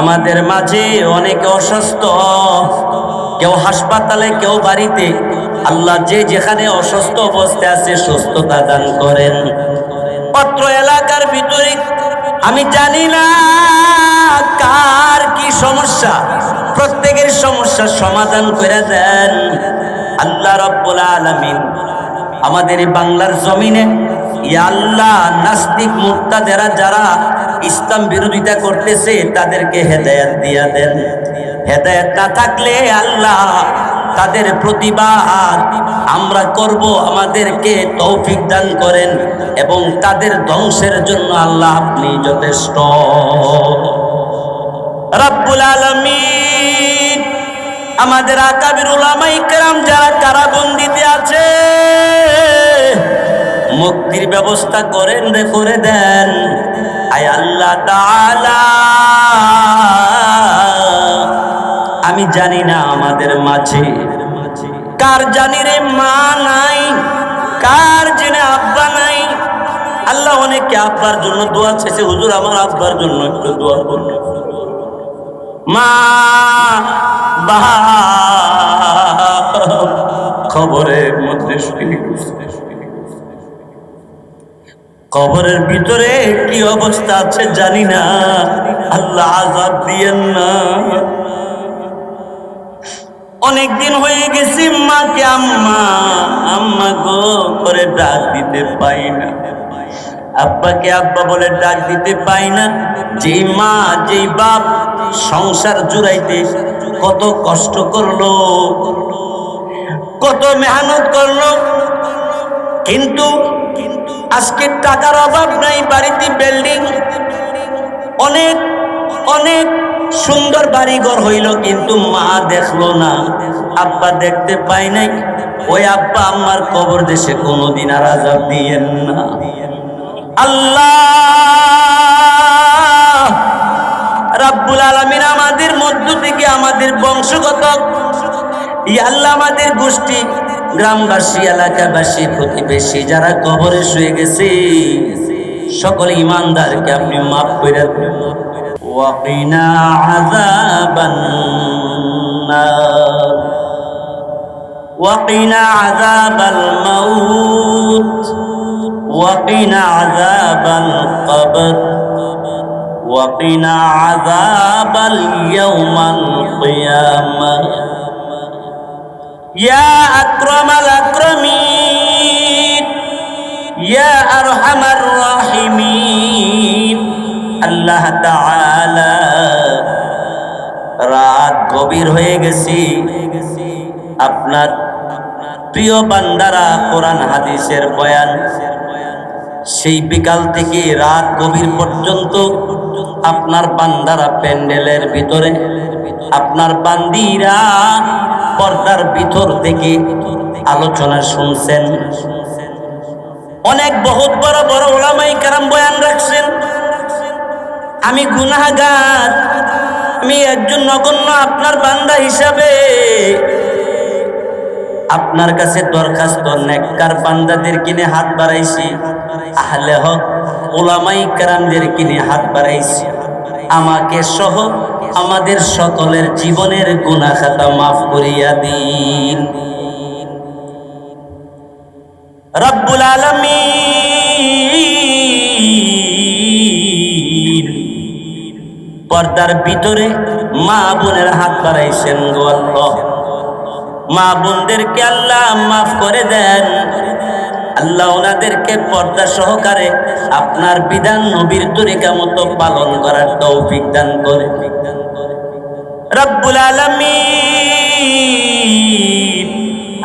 আমাদের মাঝে অনেকে অসুস্থ, কেউ হাসপাতালে, কেউ বাড়িতে, আল্লাহ যে যেখানে অসুস্থ অবস্থায় আছে, সুস্থতা দান করেন। পত্র এলাকার ভিতরে, আমি জানি না কার কি সমস্যা, প্রত্যেকের সমস্যার সমাধান করে দেন। আল্লাহ রব্বুল আলামিন আমাদের বাংলার জমিনে আল্লাহ, নাস্তিক মুক্তাদেরা যারা ইসলাম বিরোধিতা করতেছে, তাদেরকে হেদায়াত দিয়া দেন। হেদায়াত না থাকলে আল্লাহ তাদের প্রতিবাদ আমরা করব, আমাদেরকে তৌফিক দান করেন এবং তাদের ধ্বংসের জন্য আল্লাহ আপনি যথেষ্ট। রব্বুল আলামিন, আমাদের আকাবির উলামাই কেরাম যারা কারাবন্দিতে আছে মুক্তির ব্যবস্থা করেন রে, করে দেন। আয় আল্লাহ আমি জানি না আমাদের মাঝে কার জানি রে মা নাই, কার জেনে আব্বা নাই। আল্লাহ অনেকে আব্বার জন্য দোয়া চেয়েছে হুজুর, আমার আব্বার জন্য একটু দোয়া করুন। মা, বাবা, খবরের মধ্যে শুয়ে গেছে। কবরের ভিতরে কি অবস্থা আছে জানি না। আল্লাহ আজাদ দিয়েন না। অনেকদিন হয়ে গেছি, মাকে আম্মা আম্মা গো, করে ডাক দিতে পাই না। আব্বাকে আব্বা বলে ডাক দিতে পাই না। যেই মা যেই বাপ সংসার জুড়াইতে কত কষ্ট করল, কত মেহনত করল। কিন্তু আজকে টাকার অভাব নাই, বাড়িতে বিল্ডিং অনেক অনেক সুন্দর বাড়িঘর হইল, কিন্তু মা দেখল না। আব্বা দেখতে পাই নাই। ওই আব্বা আমার কবর দেশে কোনোদিন আর আজাব দিয়েন না। আল্লাহ! রাব্বুল আলামিন আমাদের মধ্য থেকে আমাদের বংশগত আল্লাহ আমাদের গোষ্ঠী গ্রামবাসী এলাকাবাসী প্রতিবেশী যারা কবরে শুয়ে গেছে সকল ইমানদারকে আপনি মাফ করে দেন ওয়াকিনা আযাবান নার وقنا عذاب الموت وقنا عذاب القبر وقنا عذاب اليوم القيامة ইয়া আক্রমাল ইয়া আল্লাহ রাত গভীর হয়ে গেছি। আপনার প্রিয় বান্দারা কোরআন হাদিসের বয়ান, সেই বিকাল থেকে রাত গভীর পর্যন্ত আপনার বান্দারা প্যান্ডেলের ভিতরে আপনার বান্দিরা পর্দার ভিতর থেকে আলোচনা শুনছেন। অনেক বহুত বড় বড় ওলামাই কারাম বয়ান রাখছেন। আমি গুনাহগার, আমি একজন নগণ্য আপনার বান্দা হিসাবে। আপনার কাছে দরখাস্ত নেককার বান্দাদের কিনে হাত বাড়াইছি, আহলে হক ওলামাই কারামদের কিনে হাত বাড়াইছি। আমাকে সহ আমাদের সকলের জীবনের গুনাহ খাতা মাফ করিয়া দিন। রব্বুল আলামিন পর্দার ভিতরে মা বোনের হাত বাড়াইছেন গো আল্লাহ। মা বোনদেরকে আল্লাহ মাফ করে দেন। আল্লাহ ওনাদেরকে পর্দা সহকারে আপনার বিধান নবীর তরিকা মতো পালন করার তৌফিক দান করে। রব্বুল আলামিন।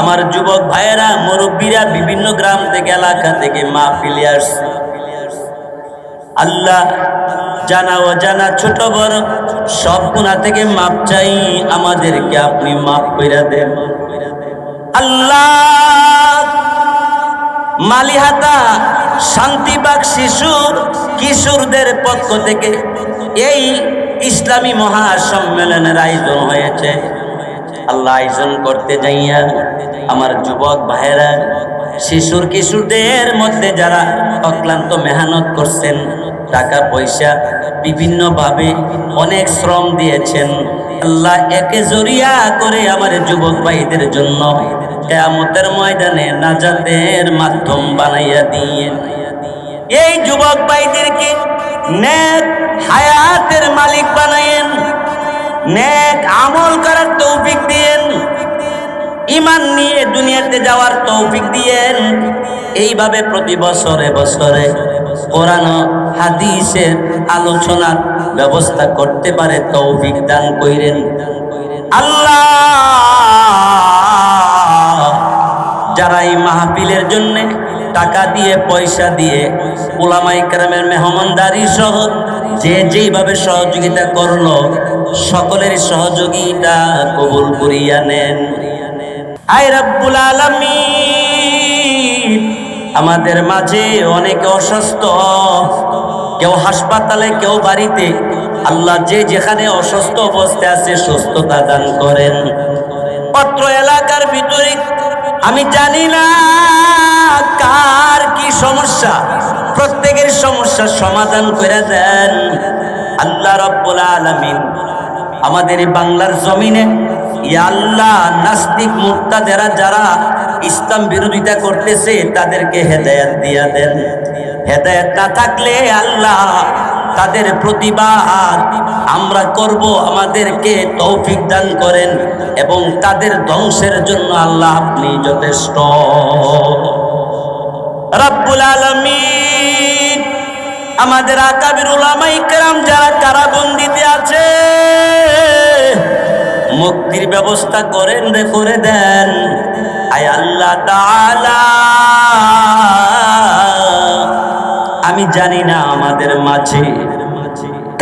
আমার যুবক ভাইয়েরা, মুরব্বীরা বিভিন্ন গ্রাম থেকে, এলাকা থেকে মা ফিলে আসছে। আল্লাহ জানা ও জানা ছোট বড় সব গুণা থেকে মাপ চাই, আমাদেরকে আপনি মাফ করে দেন। আল্লাহ মালিহাতা শান্তিবাগ শিশু কিশোরদের পক্ষ থেকে এই ইসলামী মহাসম্মেলনের আয়োজন হয়েছে। আল্লাহ আয়োজন করতে যাইয়া আমার যুবক ভাইয়েরা, শিশুর কিশোরদের মধ্যে যারা অক্লান্ত মেহনত করছেন, টাকা পয়সা বিভিন্নভাবে অনেক শ্রম দিয়েছেন, আল্লাহ একে জরিয়া করে আমার যুবক ভাইদের জন্য কেয়ামতের ময়দানে নাজাতের মাধ্যম বানাইয়া দিয়ে। এই যুবক ভাইদেরকে নেক হায়াতের মালিক বানায়েন, নেক আমল করার তৌফিক দিয়েন ইমান নিয়ে দুনিয়াতে যাওয়ার তৌফিক দিয়েন। এইভাবে প্রতি বছরে বছরে কোরআন হাদিসের আলোচনার ব্যবস্থা করতে পারে, তৌফিক দান কইরেন। আল্লাহ! যারা এই মাহফিলের জন্য টাকা দিয়ে, পয়সা দিয়ে ওলামাই কেরামের মেহমানদারি সহ যে যেইভাবে সহযোগিতা করল সকলের সহযোগিতা কবুল করিয়া নেন। আয় রব্বুল আলামিন, আমাদের মাঝে অনেকে অসুস্থ, কেউ হাসপাতালে, কেউ বাড়িতে, আল্লাহ যে যেখানে অসুস্থ অবস্থায় আছে, সুস্থতা দান করেন। পত্র এলাকার ভিতরে, আমি জানি না কার কি সমস্যা? প্রত্যেকের সমস্যার সমাধান করে দেন। আল্লাহ রব্বুল আলামিন আমাদের বাংলার জমিনে আল্লাহ নাস্তিক মুক্তাদেরা যারা ইসলাম বিরোধিতা করতেছে, তাদেরকে হেদায়াত দিয়া দেন। হেদায়াত না থাকলে আল্লাহ তাদের প্রতিবাদ আমরা করব, আমাদেরকে তৌফিক দান করেন এবং তাদের ধ্বংসের জন্য আল্লাহ আপনি যথেষ্ট। রব্বুল আলামিন। আমাদের আকাবির উলামাই কেরাম যারা কারাবন্দিতে আছে, মুক্তির ব্যবস্থা করেন রে, করে দেন। আয় আল্লাহ আমি জানি না আমাদের মাঝে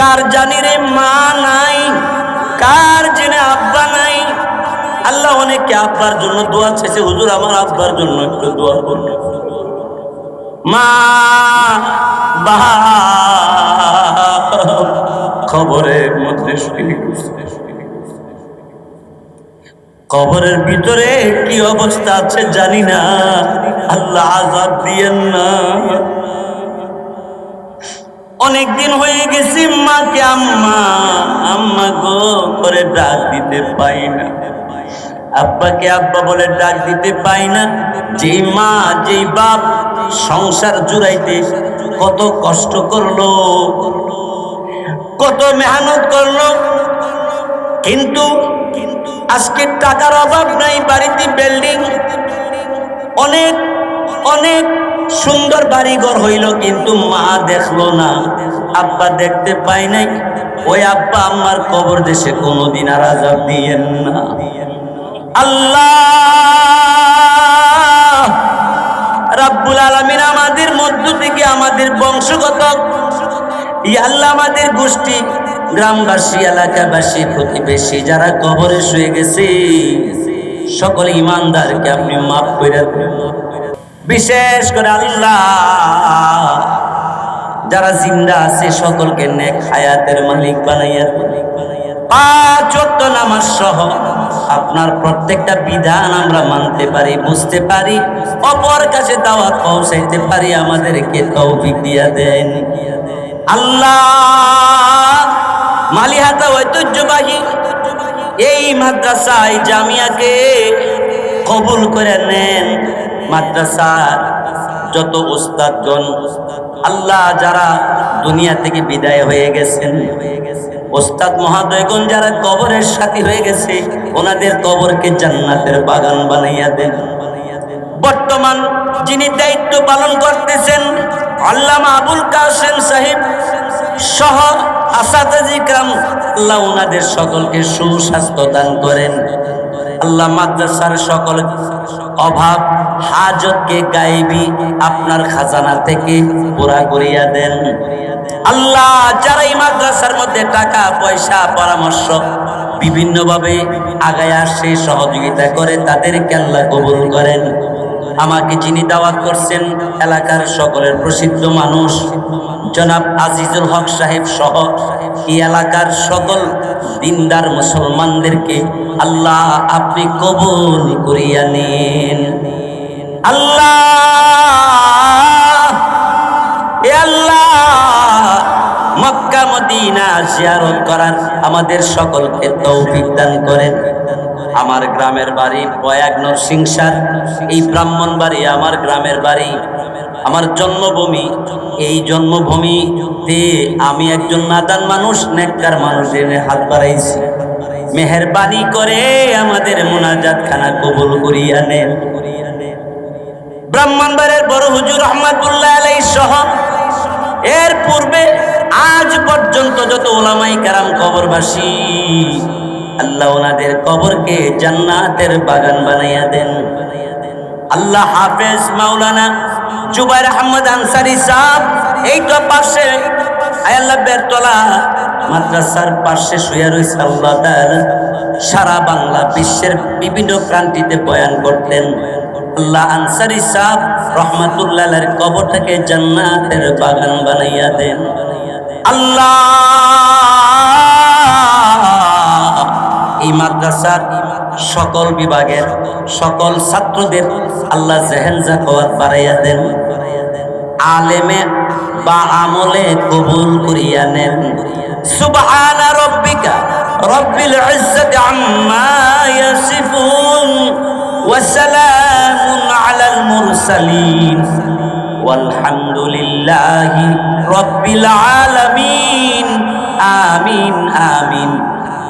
কার জানি রে মা নাই, কার জেনে আব্বা নাই। আল্লাহ অনেকে আব্বার জন্য দোয়া চাইছে হুজুর, আমার আব্বার জন্য একটু দোয়া করুন। মা খবরের মধ্যে কবরের ভিতরে কি অবস্থা আছে জানি না। আল্লাহ আজাদ দিয়েন না। অনেকদিন হয়ে গেছি, মাকে আম্মা আম্মা গো, করে ডাক দিতে পাই না। আব্বাকে আব্বা বলে ডাক দিতে পাই না। যেই মা, যেই বাপ সংসার জুড়াইতে কত কষ্ট করল, কত মেহনত করল। কিন্তু আজকে টাকার অভাব নাই, বাড়িতে বিল্ডিং অনেক অনেক সুন্দর বাড়িঘর হইল, কিন্তু মা দেখল না। আব্বা দেখতে পাই নাই, ওই আব্বা আমার কবর দেশে কোনোদিন আর আজাব দিয়েন না। আল্লাহ! রাব্বুল আলামিন আমাদের মধ্য থেকে আমাদের বংশগত আমাদের গোষ্ঠী, গ্রামবাসী, এলাকাবাসী, প্রতিবেশী যারা কবরে শুয়ে গেছে, সকল ইমানদারকে আপনি মাফ করে বিশেষ করে আল্লাহ, যারা জিন্দা আছে সকলকে নেক হায়াতের মালিক বানাইয়া। পাঁচ নামাজ সহ আপনার প্রত্যেকটা বিধান আমরা মানতে পারি, বুঝতে পারি, অপর কাছে দাওয়াত পৌঁছাইতে পারি, আমাদেরকে তৌফিক দিয়া দেন। আল্লাহ, মালিহাতা ঐতিহ্যবাহী এই মাদ্রাসায় জামিয়াকে কবুল করে নেন। মাদ্রাসার যত উস্তাদগণ, আল্লাহ যারা দুনিয়া থেকে বিদায় হয়ে গেছেন ওস্তাদ মহাদয়গণ যারা কবরের সাথী হয়ে গেছে, ওনাদের কবরকে জান্নাতের বাগান বানাইয়া দেন। বর্তমান যিনি দায়িত্ব পালন করতেছেন, আল্লামা আবুল কাসেম সাহেব, সহ আসাদ আল্লাহ ওনাদের সকলকে সুস্বাস্থ্য দান করেন। আল্লাহ মাদ্রাসার সকল অভাব হাজতকে গাইবি আপনার খাজানা থেকে পুরা করিয়া দেন। আল্লাহ যারা এই মাদ্রাসার মধ্যে টাকা, পয়সা, পরামর্শ বিভিন্নভাবে আগায় আসে সহযোগিতা করে তাদেরকে আল্লাহ কবুল করেন। আমাকে যিনি দাওয়াত করছেন এলাকার সকলের প্রসিদ্ধ মানুষ, জনাব আজিজুল হক সাহেব সহ এই এলাকার সকল দিনদার মুসলমানদেরকে আল্লাহ আপনি কবুল করিয়া নিন। আল্লাহ আল্লাহ মক্কা মদিনা জিয়ারত করার আমাদের সকলকে তৌফিক দান করেন। আমার গ্রামের বাড়ি প্রয়াগ নরসিংসার এই ব্রাহ্মণ বাড়ি আমার গ্রামের বাড়ি। আমার জন্মভূমি, এই জন্মভূমিতে আমি একজন নাদান মানুষ, নেককার মানুষের হাত বাড়াইছি। মেহরবানি করে আমাদের মোনাজাত খানা কবুল করিয়া নেন। ব্রাহ্মণবাড়ির বড় হুজুর রহমাতুল্লাহ আলাই সহ এর পূর্বে আজ পর্যন্ত যত ওলামাই কারাম কবরবাসী আল্লাহ ওনাদের কবরকে জান্নাতের বাগান বানাইয়া দেন। আল্লাহ হাফেজ মাওলানা জুবাইর আহমদ আনসারি সাহ এই তো পাশে আয় আল্লাহ বেরতলা মাদ্রাসার পাশে শুয়ে রয়েছে আল্লাহ সারা বাংলা বিশ্বের বিভিন্ন প্রান্তিতে বয়ান করতেন। আল্লাহ আনসারি সাহ রহমাতুল্লাহ কবরটাকে জান্নাতের বাগান বানাইয়া দেন। আল্লাহ এই মাদ্রাসার সকল বিভাগের সকল ছাত্রদের আল্লাহ জেহেন জাকওয়াত বাড়াইয়া দেন আলেমে বা আমলে কবুল করিয়া নেন সুবহানা রব্বিকা রব্বিল ইজ্জাতি আম্মা ইয়াসিফুন ওয়া সালামুন আলাল মুরসালিন والحمد لله رب العالمين آمين آمين